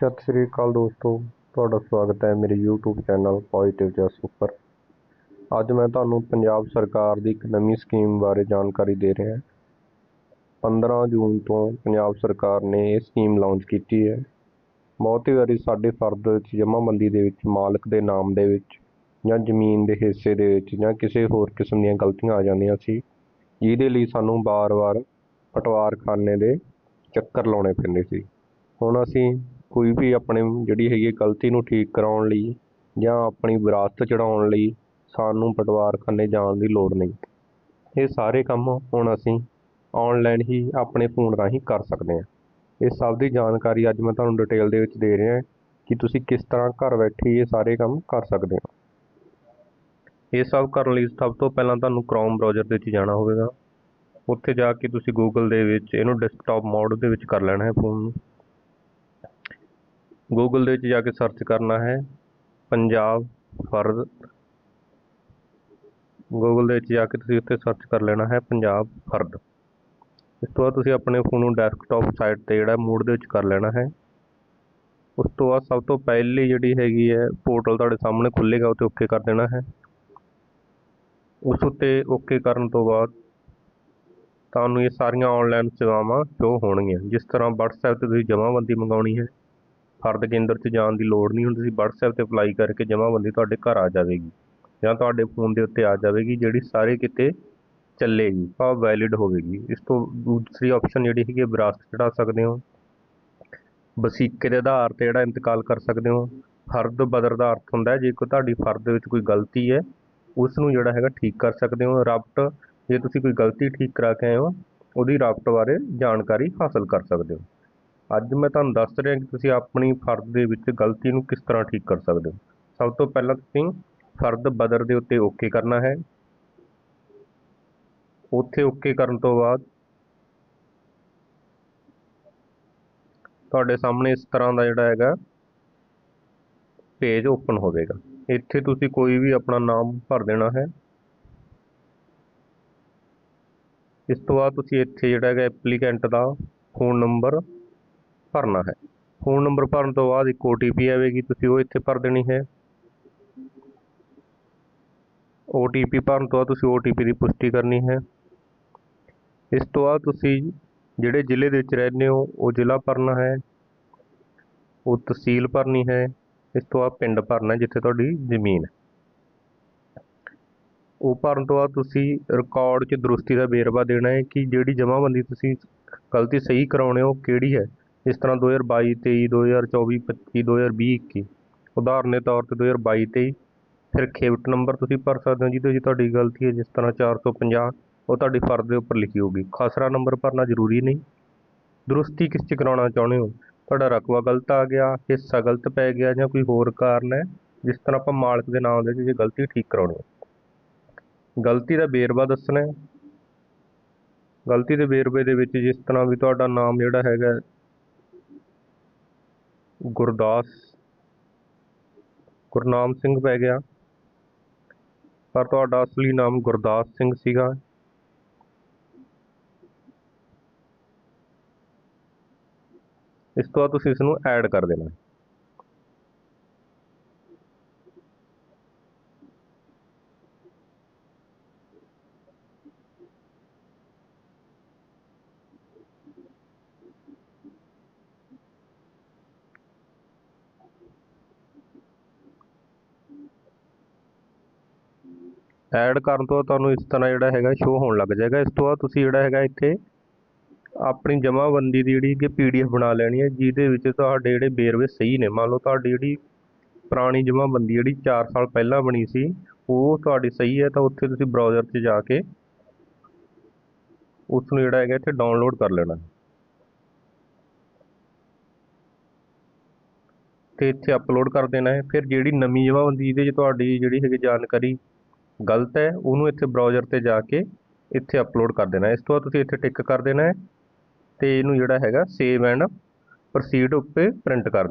ਸਤਿ ਸ੍ਰੀ ਅਕਾਲ ਦੋਸਤੋ, ਤੁਹਾਡਾ ਸਵਾਗਤ ਹੈ ਮੇਰੇ YouTube ਚੈਨਲ ਪੋਜ਼ਿਟਿਵ ਜਸ ਉੱਪਰ। ਅੱਜ ਮੈਂ ਤੁਹਾਨੂੰ ਪੰਜਾਬ ਸਰਕਾਰ ਦੀ ਇੱਕ ਨਵੀਂ ਸਕੀਮ ਬਾਰੇ ਜਾਣਕਾਰੀ ਦੇ ਰਿਹਾ ਹਾਂ। 15 ਜੂਨ ਤੋਂ ਪੰਜਾਬ ਸਰਕਾਰ ਨੇ ਇਹ ਸਕੀਮ ਲਾਂਚ ਕੀਤੀ ਹੈ। ਬਹੁਤੀ ਵਾਰੀ ਸਾਡੇ ਫਰਦ ਵਿੱਚ ਜਮ੍ਹਾਂਬੰਦੀ ਦੇ ਵਿੱਚ, ਮਾਲਕ ਦੇ ਨਾਮ ਦੇ ਵਿੱਚ ਜਾਂ ਜ਼ਮੀਨ ਦੇ ਹਿੱਸੇ ਦੇ ਵਿੱਚ ਜਾਂ ਕਿਸੇ ਹੋਰ ਕਿਸਮ ਦੀਆਂ ਗਲਤੀਆਂ ਆ ਜਾਂਦੀਆਂ ਸੀ, ਜਿਹਦੇ ਲਈ ਸਾਨੂੰ ਵਾਰ-ਵਾਰ ਪਟਵਾਰਖਾਨੇ ਦੇ ਚੱਕਰ ਲਾਉਣੇ ਪੈਂਦੇ ਸੀ। ਹੁਣ ਅਸੀਂ ਕੋਈ ਵੀ ਆਪਣੇ ਜਿਹੜੀ ਹੈਗੀ ਹੈ ਗਲਤੀ ਨੂੰ ਠੀਕ ਕਰਵਾਉਣ ਲਈ ਜਾਂ ਆਪਣੀ ਵਿਰਾਸਤ ਚੜ੍ਹਾਉਣ ਲਈ ਸਾਨੂੰ ਪਟਵਾਰਖਾਨੇ ਜਾਣ ਦੀ ਲੋੜ ਨਹੀਂ। ਇਹ ਸਾਰੇ ਕੰਮ ਹੁਣ ਅਸੀਂ ਔਨਲਾਈਨ ਹੀ ਆਪਣੇ ਫੋਨ ਰਾਹੀਂ ਕਰ ਸਕਦੇ ਹਾਂ। ਇਹ ਸਭ ਦੀ ਜਾਣਕਾਰੀ ਅੱਜ ਮੈਂ ਤੁਹਾਨੂੰ ਡਿਟੇਲ ਦੇ ਵਿੱਚ ਦੇ ਰਿਹਾ ਕਿ ਤੁਸੀਂ ਕਿਸ ਤਰ੍ਹਾਂ ਘਰ ਬੈਠੇ ਇਹ ਸਾਰੇ ਕੰਮ ਕਰ ਸਕਦੇ ਹੋ। ਇਹ ਸਭ ਕਰਨ ਲਈ ਸਭ ਤੋਂ ਪਹਿਲਾਂ ਤੁਹਾਨੂੰ ਕ੍ਰੋਮ ਬ੍ਰਾਊਜ਼ਰ ਦੇ ਵਿੱਚ ਜਾਣਾ ਹੋਵੇਗਾ। ਉੱਥੇ ਜਾ ਕੇ ਤੁਸੀਂ ਗੂਗਲ ਦੇ ਵਿੱਚ ਇਹਨੂੰ ਡੈਸਕਟਾਪ ਮੋਡ ਦੇ ਵਿੱਚ ਕਰ ਲੈਣਾ ਹੈ ਫੋਨ ਨੂੰ। ਗੂਗਲ ਦੇ ਵਿੱਚ ਜਾ ਕੇ ਸਰਚ ਕਰਨਾ ਹੈ ਪੰਜਾਬ ਫਰਦ ਗੂਗਲ ਦੇ ਵਿੱਚ ਜਾ ਕੇ ਤੁਸੀਂ ਉੱਥੇ ਸਰਚ ਕਰ ਲੈਣਾ ਹੈ ਪੰਜਾਬ ਫਰਦ ਇਸ ਤੋਂ ਬਾਅਦ ਤੁਸੀਂ ਆਪਣੇ ਫੋਨ ਨੂੰ ਡੈਸਕਟਾਪ ਸਾਈਟ ਤੇ ਜਿਹੜਾ ਮੋਡ ਦੇ ਵਿੱਚ ਕਰ ਲੈਣਾ ਹੈ। ਉਸ ਤੋਂ ਬਾਅਦ ਸਭ ਤੋਂ ਪਹਿਲੀ ਜਿਹੜੀ ਹੈਗੀ ਹੈ ਪੋਰਟਲ ਤੁਹਾਡੇ ਸਾਹਮਣੇ ਖੁੱਲੇਗਾ ਉੱਤੇ ਓਕੇ ਕਰ ਦੇਣਾ ਹੈ। ਉਸ ਉੱਤੇ ਓਕੇ ਕਰਨ ਤੋਂ ਬਾਅਦ ਤੁਹਾਨੂੰ ਇਹ ਸਾਰੀਆਂ ਆਨਲਾਈਨ ਸੇਵਾਵਾਂ ਸ਼ੋ ਹੋਣਗੀਆਂ। ਜਿਸ ਤਰ੍ਹਾਂ WhatsApp ਤੇ ਤੁਸੀਂ ਜਮ੍ਹਾਂਬੰਦੀ ਮੰਗਾਉਣੀ ਹੈ। ਫਰਦ ਕੇਂਦਰ 'ਚ ਜਾਣ ਦੀ ਲੋੜ ਨਹੀਂ ਹੁਣ ਤੁਸੀਂ WhatsApp ਤੇ ਅਪਲਾਈ ਕਰਕੇ ਜਮ੍ਹਾਂਬੰਦੀ ਤੁਹਾਡੇ ਘਰ ਆ ਜਾਵੇਗੀ ਜਾਂ ਤੁਹਾਡੇ ਫੋਨ ਦੇ ਉੱਤੇ ਆ ਜਾਵੇਗੀ, ਜਿਹੜੀ ਸਾਰੇ ਕਿਤੇ ਚੱਲੇਗੀ ਆ ਵੈਲਿਡ ਹੋਵੇਗੀ। ਇਸ ਤੋਂ ਦੂਸਰੀ ਆਪਸ਼ਨ ਜਿਹੜੀ ਹੈਗੀ ਵਿਰਾਸਤ ਚੜਾ ਸਕਦੇ ਹੋ। ਵਸੀਕੇ ਦੇ ਆਧਾਰ ਤੇ ਜਿਹੜਾ ਇੰਤਕਾਲ ਕਰ ਸਕਦੇ ਹੋ। ਫਰਦ ਬਦਰ ਦਾ ਅਰਥ ਹੁੰਦਾ ਜੇ ਕੋਈ ਤੁਹਾਡੀ ਫਰਦ ਵਿੱਚ ਕੋਈ ਗਲਤੀ ਹੈ ਉਸ ਨੂੰ ਜਿਹੜਾ ਹੈਗਾ ਠੀਕ ਕਰ ਸਕਦੇ ਹੋ। ਰਾਬਟ, ਜੇ ਤੁਸੀਂ ਕੋਈ ਗਲਤੀ ਠੀਕ ਕਰਾ ਕੇ ਆਏ ਹੋ, ਉਹਦੀ ਰਾਬਟ ਬਾਰੇ ਜਾਣਕਾਰੀ ਹਾਸਲ ਕਰ ਸਕਦੇ ਹੋ। ਅੱਜ ਮੈਂ ਤੁਹਾਨੂੰ ਦੱਸ ਰਿਹਾ ਕਿ ਤੁਸੀਂ ਆਪਣੀ ਫਰਦ ਦੇ ਵਿੱਚ ਗਲਤੀ ਨੂੰ ਕਿਸ ਤਰ੍ਹਾਂ ਠੀਕ ਕਰ ਸਕਦੇ ਹੋ। ਸਭ ਤੋਂ ਪਹਿਲਾਂ ਤੁਸੀਂ ਫਰਦ ਬਦਰ ਦੇ ਉੱਤੇ ਓਕੇ ਕਰਨਾ ਹੈ। ਉੱਥੇ ਓਕੇ ਕਰਨ ਤੋਂ ਬਾਅਦ ਤੁਹਾਡੇ ਸਾਹਮਣੇ ਇਸ ਤਰ੍ਹਾਂ ਦਾ ਜਿਹੜਾ ਹੈਗਾ ਪੇਜ ਓਪਨ ਹੋਵੇਗਾ। ਇੱਥੇ ਤੁਸੀਂ ਕੋਈ ਵੀ ਆਪਣਾ ਨਾਮ ਭਰ ਦੇਣਾ ਹੈ। ਇਸ ਤੋਂ ਬਾਅਦ ਤੁਸੀਂ ਇੱਥੇ ਜਿਹੜਾ ਹੈਗਾ ਐਪਲੀਕੈਂਟ ਦਾ ਫੋਨ ਨੰਬਰ ਭਰਨਾ ਹੈ। ਫੋਨ ਨੰਬਰ ਭਰਨ ਤੋਂ ਬਾਅਦ ਇੱਕ ਓਟੀਪੀ ਆਵੇਗੀ, ਤੁਸੀਂ ਉਹ ਇੱਥੇ ਭਰ ਦੇਣੀ ਹੈ। ਓਟੀਪੀ ਭਰਨ ਤੋਂ ਬਾਅਦ ਤੁਸੀਂ ਓਟੀਪੀ ਦੀ ਪੁਸ਼ਟੀ ਕਰਨੀ ਹੈ। ਇਸ ਤੋਂ ਬਾਅਦ ਤੁਸੀਂ ਜਿਹੜੇ ਜ਼ਿਲ੍ਹੇ ਦੇ ਵਿੱਚ ਰਹਿੰਦੇ ਹੋ, ਉਹ ਜ਼ਿਲ੍ਹਾ ਭਰਨਾ ਹੈ। ਉਹ ਤਹਿਸੀਲ ਭਰਨੀ ਹੈ। ਇਸ ਤੋਂ ਬਾਅਦ ਪਿੰਡ ਭਰਨਾ ਜਿੱਥੇ ਤੁਹਾਡੀ ਜ਼ਮੀਨ ਹੈ। ਉਹ ਭਰਨ ਤੋਂ ਬਾਅਦ ਤੁਸੀਂ ਰਿਕਾਰਡ 'ਚ ਦਰੁਸਤੀ ਦਾ ਵੇਰਵਾ ਦੇਣਾ ਹੈ ਕਿ ਜਿਹੜੀ ਜਮ੍ਹਾਂਬੰਦੀ ਤੁਸੀਂ ਗਲਤੀ ਸਹੀ ਕਰਾਉਣੇ ਹੋ ਕਿਹੜੀ ਹੈ? ਇਸ ਤਰ੍ਹਾਂ ਦੋ ਹਜ਼ਾਰ ਬਾਈ, ਤੇਈ, ਦੋ ਹਜ਼ਾਰ ਚੌਵੀ, ਪੱਚੀ, ਦੋ ਹਜ਼ਾਰ ਵੀਹ, ਇੱਕੀ। ਉਦਾਹਰਨ ਦੇ ਤੌਰ ਤੇ 2022 23 ਫਿਰ ਖੇਵਟ ਨੰਬਰ ਤੁਸੀਂ ਭਰ ਸਕਦੇ ਹੋ ਜਿਹਦੇ ਵਿੱਚ ਤੁਹਾਡੀ ਗਲਤੀ ਹੈ, ਜਿਸ ਤਰ੍ਹਾਂ 450 ਉਹ ਤੁਹਾਡੀ ਫਰਜ਼ ਦੇ ਉੱਪਰ ਲਿਖੀ ਹੋਊਗੀ। ਖਸਰਾ ਨੰਬਰ ਭਰਨਾ ਜ਼ਰੂਰੀ ਨਹੀਂ। ਦਰੁਸਤੀ ਕਿਸ 'ਚ ਕਰਾਉਣਾ ਚਾਹੁੰਦੇ ਹੋ? ਤੁਹਾਡਾ ਰਕਬਾ ਗਲਤ ਆ ਗਿਆ, ਹਿੱਸਾ ਗਲਤ ਪੈ ਗਿਆ ਜਾਂ ਕੋਈ ਹੋਰ ਕਾਰਨ ਹੈ? ਜਿਸ ਤਰ੍ਹਾਂ ਆਪਾਂ ਮਾਲਕ ਦੇ ਨਾਮ ਦੇ ਜੇ ਗਲਤੀ ਠੀਕ ਕਰਾਉਣੀ ਹੈ। ਗਲਤੀ ਦਾ ਵੇਰਵਾ ਦੱਸਣਾ ਹੈ। ਗਲਤੀ ਦੇ ਵੇਰਵੇ ਦੇ ਵਿੱਚ ਜਿਸ ਤਰ੍ਹਾਂ ਵੀ ਤੁਹਾਡਾ ਨਾਮ ਜਿਹੜਾ ਹੈਗਾ ਗੁਰਦਾਸ, ਗੁਰਨਾਮ ਸਿੰਘ ਪੈ ਗਿਆ। ਪਰ ਤੁਹਾਡਾ ਅਸਲੀ ਨਾਮ ਗੁਰਦਾਸ ਸਿੰਘ ਸੀਗਾ। ਇਸ ਤੋਂ ਬਾਅਦ ਤੁਸੀਂ ਇਸ ਨੂੰ ਐਡ ਕਰ ਦੇਣਾ। ਐਡ ਕਰਨ ਤੋਂ ਤੁਹਾਨੂੰ ਇਸ ਤਰ੍ਹਾਂ ਜਿਹੜਾ ਹੈਗਾ ਸ਼ੋ ਹੋਣ ਲੱਗ ਜਾਏਗਾ। ਇਸ ਤੋਂ ਬਾਅਦ ਤੁਸੀਂ ਜਿਹੜਾ ਹੈਗਾ ਇੱਥੇ ਆਪਣੀ ਜਮ੍ਹਾਂਬੰਦੀ ਦੀ ਜਿਹੜੀ ਕਿ ਪੀਡੀਐਫ ਬਣਾ ਲੈਣੀ ਹੈ, ਜਿਹਦੇ ਵਿੱਚ ਤੁਹਾਡੇ ਜਿਹੜੇ ਵੇਰਵੇ ਸਹੀ ਨੇ। ਮੰਨ ਲਓ ਤੁਹਾਡੀ ਜਿਹੜੀ ਪੁਰਾਣੀ ਜਮ੍ਹਾਂਬੰਦੀ ਜਿਹੜੀ 4 ਸਾਲ ਪਹਿਲਾਂ ਬਣੀ ਸੀ, ਉਹ ਤੁਹਾਡੀ ਸਹੀ ਹੈ, ਤਾਂ ਉੱਥੇ ਤੁਸੀਂ ਬਰਾਊਜ਼ਰ 'ਚ ਜਾ ਕੇ ਉਸ ਨੂੰ ਜਿਹੜਾ ਹੈਗਾ ਇੱਥੇ ਡਾਊਨਲੋਡ ਕਰ ਲੈਣਾ। ਤੇ ਇੱਥੇ ਅਪਲੋਡ ਕਰ ਦੇਣਾ ਹੈ। ਫਿਰ ਜਿਹੜੀ ਨਵੀਂ ਜਮ੍ਹਾਂਬੰਦੀ ਜਿਹਦੇ 'ਚ ਤੁਹਾਡੀ ਜਿਹੜੀ ਹੈਗੀ ਜਾਣਕਾਰੀ ਗਲਤ ਹੈ, ਉਹਨੂੰ ਇੱਥੇ ਬਰਾਊਜ਼ਰ ਤੇ ਜਾ ਕੇ ਇੱਥੇ ਅਪਲੋਡ ਕਰ ਦੇਣਾ ਇਸ ਤੋਂ ਬਾਅਦ ਤੁਸੀਂ ਇੱਥੇ ਟਿਕ ਕਰ ਦੇਣਾ ਹੈ ਤੇ ਇਹਨੂੰ ਜਿਹੜਾ ਹੈਗਾ ਸੇਵ ਐਂਡ ਪ੍ਰੋਸੀਡ ਉੱਤੇ ਪ੍ਰਿੰਟ ਕਰ